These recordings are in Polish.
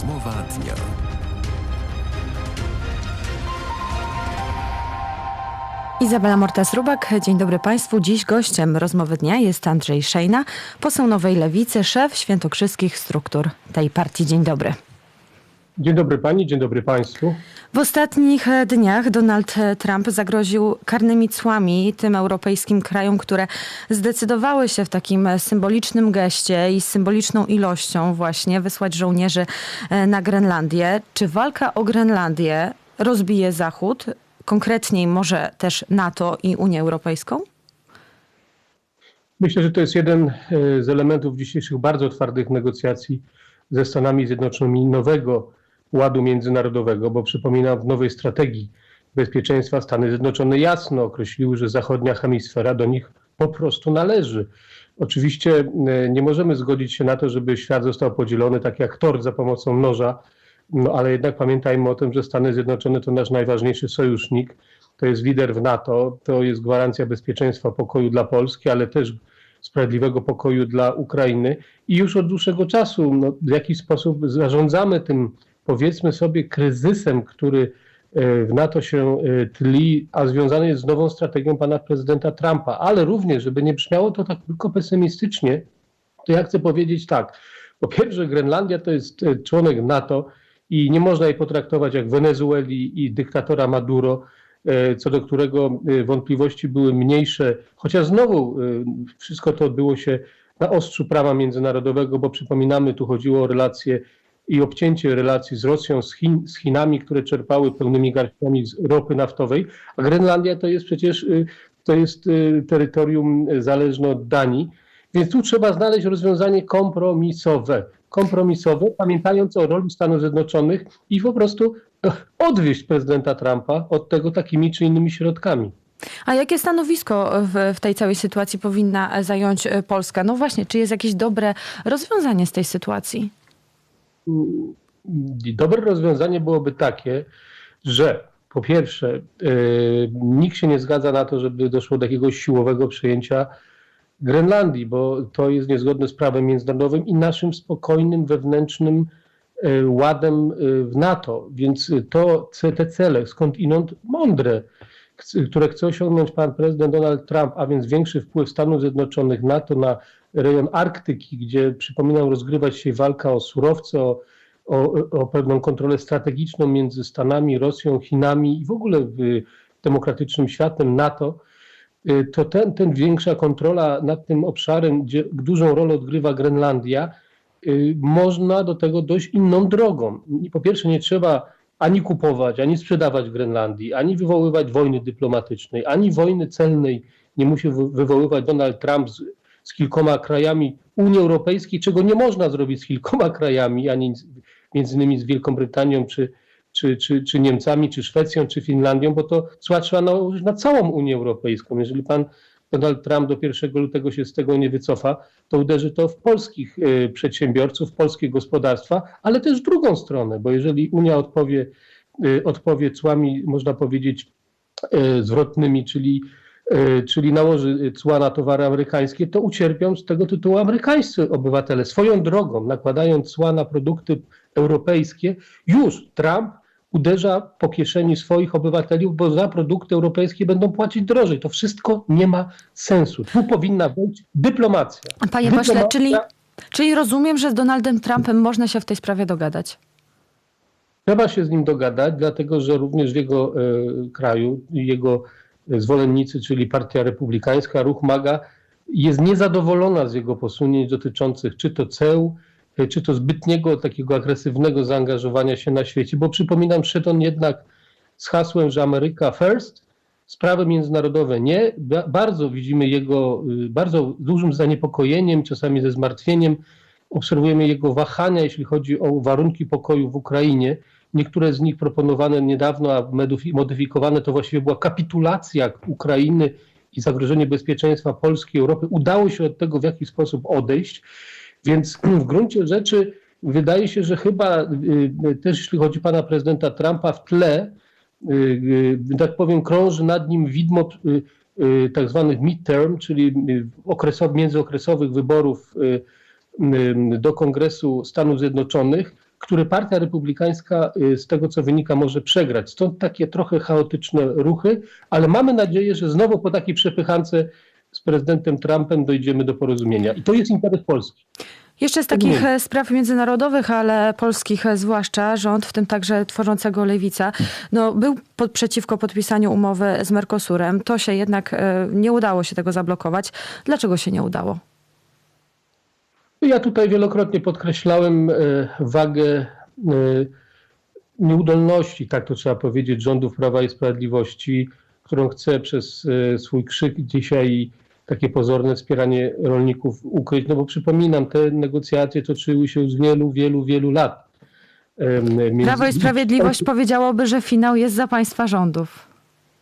Rozmowa dnia. Izabela Mortes-Rubak, dzień dobry Państwu. Dziś gościem rozmowy dnia jest Andrzej Szejna, poseł Nowej Lewicy, szef świętokrzyskich struktur tej partii. Dzień dobry. Dzień dobry Pani, dzień dobry Państwu. W ostatnich dniach Donald Trump zagroził karnymi cłami tym europejskim krajom, które zdecydowały się w takim symbolicznym geście i z symboliczną ilością właśnie wysłać żołnierzy na Grenlandię. Czy walka o Grenlandię rozbije Zachód? Konkretniej może też NATO i Unię Europejską? Myślę, że to jest jeden e, z elementów dzisiejszych bardzo twardych negocjacji ze Stanami Zjednoczonymi nowego ładu międzynarodowego, bo przypominam, w nowej strategii bezpieczeństwa Stany Zjednoczone jasno określiły, że zachodnia hemisfera do nich po prostu należy. Oczywiście e, nie możemy zgodzić się na to, żeby świat został podzielony tak jak tort za pomocą noża, no ale jednak pamiętajmy o tym, że Stany Zjednoczone to nasz najważniejszy sojusznik, to jest lider w NATO, to jest gwarancja bezpieczeństwa pokoju dla Polski, ale też sprawiedliwego pokoju dla Ukrainy i już od dłuższego czasu no, w jakiś sposób zarządzamy tym powiedzmy sobie, kryzysem, który e, w NATO się e, tli, a związany jest z nową strategią pana prezydenta Trumpa. Ale również, żeby nie brzmiało to tak tylko pesymistycznie, to ja chcę powiedzieć tak. Po pierwsze, Grenlandia to jest e, członek NATO i nie można jej potraktować jak Wenezueli i dyktatora Maduro, co do którego wątpliwości były mniejsze, chociaż znowu wszystko to odbyło się na ostrzu prawa międzynarodowego, bo przypominamy, tu chodziło o relacje i obcięcie relacji z Rosją, z, Chin, z Chinami, które czerpały pełnymi garściami z ropy naftowej, a Grenlandia to jest przecież y, to jest y, terytorium zależne od Danii, więc tu trzeba znaleźć rozwiązanie kompromisowe. Kompromisowe, pamiętając o roli Stanów Zjednoczonych i po prostu e, odwieść prezydenta Trumpa od tego takimi czy innymi środkami. A jakie stanowisko w, w tej całej sytuacji powinna zająć Polska? No właśnie, czy jest jakieś dobre rozwiązanie z tej sytuacji? Dobre rozwiązanie byłoby takie, że po pierwsze, yy, nikt się nie zgadza na to, żeby doszło do jakiegoś siłowego przejęcia Grenlandii, bo to jest niezgodne z prawem międzynarodowym i naszym spokojnym wewnętrznym yy, ładem w NATO. Więc to te cele, skądinąd mądre, które chce osiągnąć pan prezydent Donald Trump, a więc większy wpływ Stanów Zjednoczonych, NATO na rejon Arktyki, gdzie przypominam rozgrywać się walka o surowce, o, o, o pewną kontrolę strategiczną między Stanami, Rosją, Chinami i w ogóle demokratycznym światem NATO, y, to ten, ten większa kontrola nad tym obszarem, gdzie dużą rolę odgrywa Grenlandia, y, można do tego dojść inną drogą. Po pierwsze, nie trzeba ani kupować, ani sprzedawać Grenlandii, ani wywoływać wojny dyplomatycznej, ani wojny celnej nie musi wywoływać Donald Trump z z kilkoma krajami Unii Europejskiej, czego nie można zrobić z kilkoma krajami, ani między innymi z Wielką Brytanią, czy, czy, czy, czy Niemcami, czy Szwecją, czy Finlandią, bo to cła trzeba nałożyć na całą Unię Europejską. Jeżeli pan Donald Trump do 1 lutego się z tego nie wycofa, to uderzy to w polskich y, przedsiębiorców, polskie gospodarstwa, ale też drugą stronę, bo jeżeli Unia odpowie, y, odpowie cłami, można powiedzieć, y, zwrotnymi, czyli czyli nałoży cła na towary amerykańskie, to ucierpią z tego tytułu amerykańscy obywatele. Swoją drogą, nakładając cła na produkty europejskie, już Trump uderza po kieszeni swoich obywateli, bo za produkty europejskie będą płacić drożej. To wszystko nie ma sensu. Tu powinna być dyplomacja. Panie dyplomacja... pośle, czyli, czyli rozumiem, że z Donaldem Trumpem można się w tej sprawie dogadać? Trzeba się z nim dogadać, dlatego że również w jego y, kraju, jego zwolennicy, czyli Partia Republikańska, Ruch MAGA, jest niezadowolona z jego posunięć dotyczących czy to ceł, czy to zbytniego takiego agresywnego zaangażowania się na świecie, bo przypominam, szedł on jednak z hasłem, że Ameryka first, sprawy międzynarodowe nie. Bardzo widzimy jego, y, bardzo dużym zaniepokojeniem, czasami ze zmartwieniem, obserwujemy jego wahania, jeśli chodzi o warunki pokoju w Ukrainie. Niektóre z nich proponowane niedawno, a modyfikowane, to właściwie była kapitulacja Ukrainy i zagrożenie bezpieczeństwa Polski i Europy. Udało się od tego w jakiś sposób odejść, więc w gruncie rzeczy wydaje się, że chyba y, y, też jeśli chodzi o pana prezydenta Trumpa w tle, y, tak powiem, krąży nad nim widmo tak zwanych midterm, czyli okresow, międzyokresowych wyborów do Kongresu Stanów Zjednoczonych, które Partia Republikańska y, z tego co wynika może przegrać. Stąd takie trochę chaotyczne ruchy, ale mamy nadzieję, że znowu po takiej przepychance z prezydentem Trumpem dojdziemy do porozumienia. I to jest interes Polski. Jeszcze z Tak takich e, spraw międzynarodowych, ale polskich e, zwłaszcza, rząd, w tym także tworzącego Lewica, no, był pod, przeciwko podpisaniu umowy z Mercosurem. To się jednak e, nie udało się tego zablokować. Dlaczego się nie udało? Ja tutaj wielokrotnie podkreślałem e, wagę e, nieudolności, tak to trzeba powiedzieć, rządów Prawa i Sprawiedliwości, którą chce przez e, swój krzyk dzisiaj takie pozorne wspieranie rolników ukryć. No bo przypominam, te negocjacje toczyły się już wielu, wielu, wielu lat. Między- Prawo i Sprawiedliwość powiedziałoby, że finał jest za państwa rządów.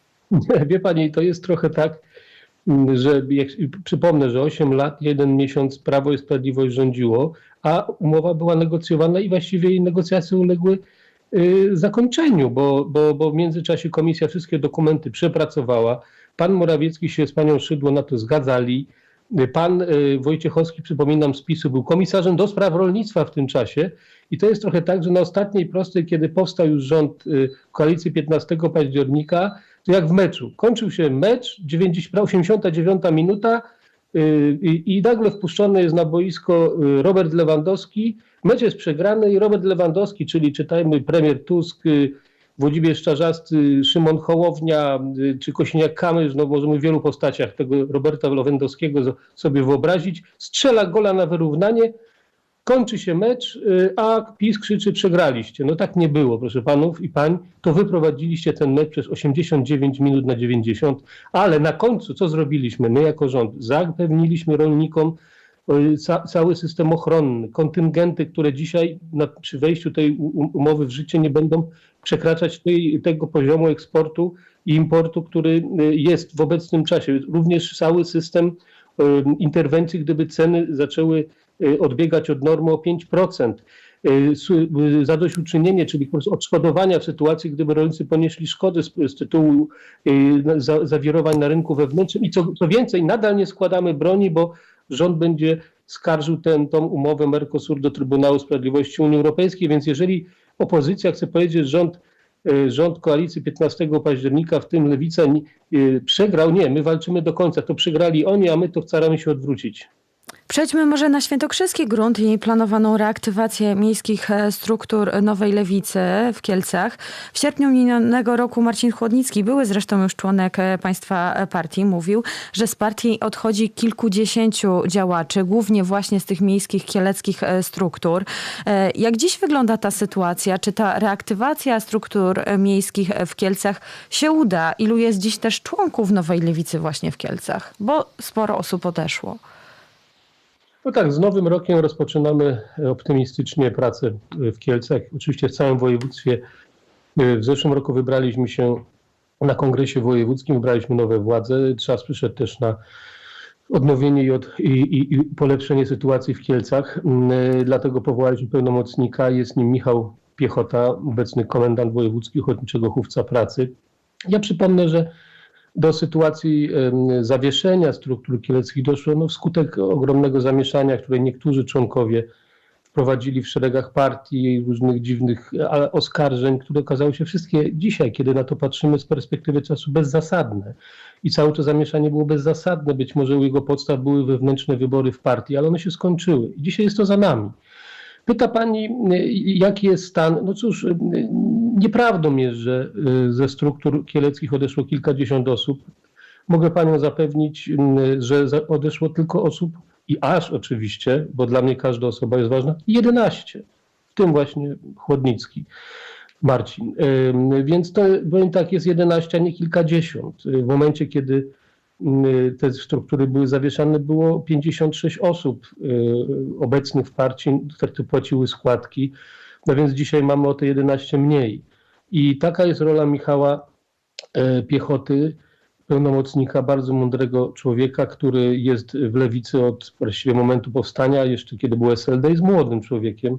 Nie, Wie pani, to jest trochę tak, że jak, przypomnę, że 8 lat, jeden miesiąc Prawo i Sprawiedliwość rządziło, a umowa była negocjowana i właściwie jej negocjacje uległy y, zakończeniu, bo, bo, bo w międzyczasie komisja wszystkie dokumenty przepracowała. Pan Morawiecki się z panią Szydło na to zgadzali. Pan y, Wojciechowski, przypominam, z PiSu był komisarzem do spraw rolnictwa w tym czasie. I to jest trochę tak, że na ostatniej prostej, kiedy powstał już rząd y, koalicji 15 października, to jak w meczu. Kończył się mecz, 90, 89 minuta y, i nagle wpuszczony jest na boisko y, Robert Lewandowski. Mecz jest przegrany i Robert Lewandowski, czyli czytajmy premier Tusk, y, Włodzimierz Czarzasty, Szymon Hołownia czy Kosiniak-Kamysz, no możemy w wielu postaciach tego Roberta Lewandowskiego sobie wyobrazić, strzela gola na wyrównanie, kończy się mecz, y, a PiS krzyczy przegraliście. No tak nie było, proszę panów i pań, to wy prowadziliście ten mecz przez 89 minut na 90, ale na końcu co zrobiliśmy my jako rząd? Zapewniliśmy rolnikom y, ca, cały system ochronny, kontyngenty, które dzisiaj na, przy wejściu tej umowy w życie nie będą przekraczać tej, tego poziomu eksportu i importu, który y, jest w obecnym czasie. Również cały system interwencji, gdyby ceny zaczęły odbiegać od normy o 5%. Y, y, Zadośćuczynienie, czyli po prostu odszkodowania w sytuacji, gdyby rolnicy ponieśli szkody z, z tytułu y, za, zawirowań na rynku wewnętrznym. I co, co więcej, nadal nie składamy broni, bo rząd będzie skarżył tą umowę Mercosur do Trybunału Sprawiedliwości Unii Europejskiej, więc jeżeli opozycja chce powiedzieć, że rząd, y, rząd koalicji 15 października, w tym Lewica, y, przegrał, nie, my walczymy do końca, to przegrali oni, a my to staramy się odwrócić. Przejdźmy może na świętokrzyski grunt i planowaną reaktywację miejskich e, struktur Nowej Lewicy w Kielcach. W sierpniu minionego roku Marcin Chłodnicki, były zresztą już członek e, państwa partii, mówił, że z partii odchodzi kilkudziesięciu działaczy, głównie właśnie z tych miejskich kieleckich e, struktur. Jak dziś wygląda ta sytuacja? Czy ta reaktywacja struktur miejskich w Kielcach się uda? Ilu jest dziś też członków Nowej Lewicy właśnie w Kielcach? Bo sporo osób odeszło. No tak, z nowym rokiem rozpoczynamy optymistycznie pracę w Kielcach, oczywiście w całym województwie. W zeszłym roku wybraliśmy się na kongresie wojewódzkim, wybraliśmy nowe władze. Czas przyszedł też na odnowienie i, od, i, i, i polepszenie sytuacji w Kielcach. Mm, Dlatego powołaliśmy pełnomocnika. Jest nim Michał Piechota, obecny komendant wojewódzki Ochotniczego Chówca Pracy. Ja przypomnę, że do sytuacji zawieszenia struktur kieleckich doszło no, wskutek ogromnego zamieszania, które niektórzy członkowie wprowadzili w szeregach partii różnych dziwnych a, oskarżeń, które okazały się wszystkie dzisiaj, kiedy na to patrzymy z perspektywy czasu, bezzasadne. I całe to zamieszanie było bezzasadne. Być może u jego podstaw były wewnętrzne wybory w partii, ale one się skończyły. I dzisiaj jest to za nami. Pyta pani, y, jaki jest stan? No cóż, y, nieprawdą jest, że y, ze struktur kieleckich odeszło kilkadziesiąt osób. Mogę panią zapewnić, y, że odeszło tylko osób, i aż oczywiście, bo dla mnie każda osoba jest ważna, 11. W tym właśnie Chłodnicki. Marcin. Ym, Więc to, powiem tak, jest 11, a nie kilkadziesiąt. Y, W momencie, kiedy y, te struktury były zawieszane, było 56 osób y, obecnych w partii, które płaciły składki. No więc dzisiaj mamy o te 11 mniej. I taka jest rola Michała e, Piechoty, pełnomocnika, bardzo mądrego człowieka, który jest w lewicy od właściwie momentu powstania, jeszcze kiedy był SLD, jest młodym człowiekiem,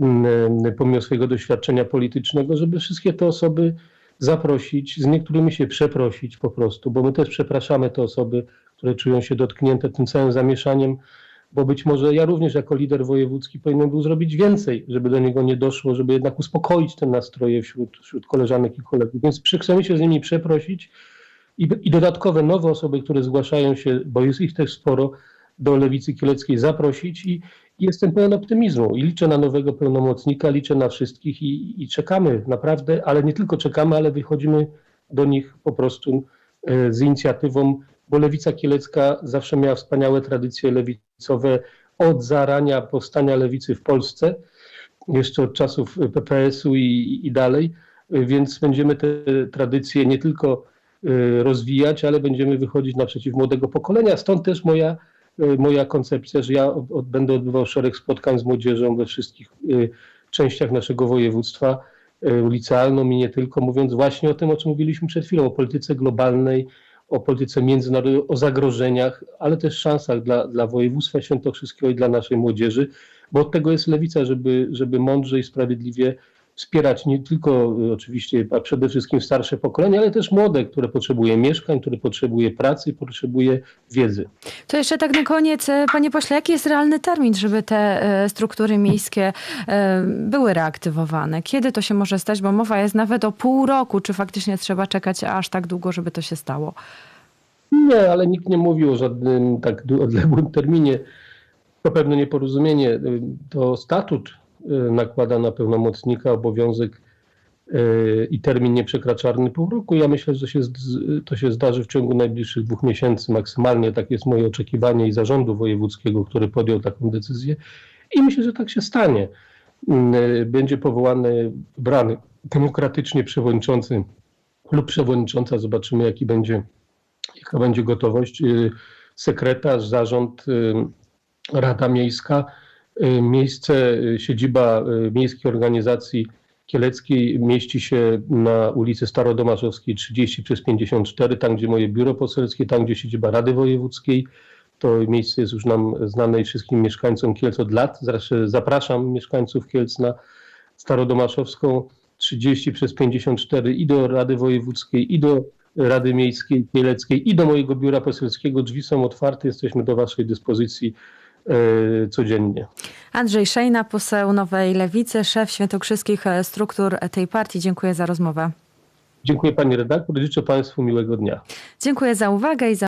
mm, pomimo swojego doświadczenia politycznego, żeby wszystkie te osoby zaprosić, z niektórymi się przeprosić po prostu, bo my też przepraszamy te osoby, które czują się dotknięte tym całym zamieszaniem, bo być może ja również jako lider wojewódzki powinienem był zrobić więcej, żeby do niego nie doszło, żeby jednak uspokoić te nastroje wśród, wśród koleżanek i kolegów. Więc chcemy się z nimi przeprosić i, i dodatkowe nowe osoby, które zgłaszają się, bo jest ich też sporo, do Lewicy Kieleckiej zaprosić i, jestem pełen optymizmu i liczę na nowego pełnomocnika, liczę na wszystkich i, i czekamy naprawdę, ale nie tylko czekamy, ale wychodzimy do nich po prostu e, z inicjatywą, bo Lewica Kielecka zawsze miała wspaniałe tradycje lewicowe od zarania powstania lewicy w Polsce, jeszcze od czasów PPS-u i, i dalej, więc będziemy te tradycje nie tylko e, rozwijać, ale będziemy wychodzić naprzeciw młodego pokolenia. Stąd też moja, e, moja koncepcja, że ja od, będę odbywał szereg spotkań z młodzieżą we wszystkich e, częściach naszego województwa, licealną i nie tylko, mówiąc właśnie o tym, o czym mówiliśmy przed chwilą, o polityce globalnej, o polityce międzynarodowej, o zagrożeniach, ale też szansach dla, dla województwa świętokrzyskiego i dla naszej młodzieży, bo od tego jest lewica, żeby, żeby mądrze i sprawiedliwie wspierać nie tylko y, oczywiście, a przede wszystkim starsze pokolenie, ale też młode, które potrzebuje mieszkań, które potrzebuje pracy, potrzebuje wiedzy. To jeszcze tak na koniec, e, panie pośle, jaki jest realny termin, żeby te e, struktury miejskie e, były reaktywowane? Kiedy to się może stać? Bo mowa jest nawet o pół roku. Czy faktycznie trzeba czekać aż tak długo, żeby to się stało? Nie, ale nikt nie mówił o żadnym tak odległym terminie. To pewne nieporozumienie. Y, To statut nakłada na pełnomocnika obowiązek y, i termin nieprzekraczalny pół roku. Ja myślę, że się, to się zdarzy w ciągu najbliższych dwóch miesięcy maksymalnie. Tak jest moje oczekiwanie i zarządu wojewódzkiego, który podjął taką decyzję. I myślę, że tak się stanie. Y, Będzie powołany, wybrany demokratycznie przewodniczący lub przewodnicząca. Zobaczymy, jaki będzie jaka będzie gotowość. Y, Sekretarz, zarząd, y, Rada Miejska, y, miejsce, y, siedziba y, Miejskiej Organizacji Kieleckiej mieści się na ulicy Starodomaszowskiej 30 przez 54, tam gdzie moje biuro poselskie, tam gdzie siedziba Rady Wojewódzkiej. To miejsce jest już nam znane i wszystkim mieszkańcom Kielc od lat. Zresztą zapraszam mieszkańców Kielc na Starodomaszowską 30 przez 54 i do Rady Wojewódzkiej, i do Rady Miejskiej Kieleckiej, i do mojego biura poselskiego. Drzwi są otwarte, jesteśmy do Waszej dyspozycji codziennie. Andrzej Szejna, poseł Nowej Lewicy, szef świętokrzyskich e, struktur tej partii. Dziękuję za rozmowę. Dziękuję Pani redaktor, życzę Państwu miłego dnia. Dziękuję za uwagę i za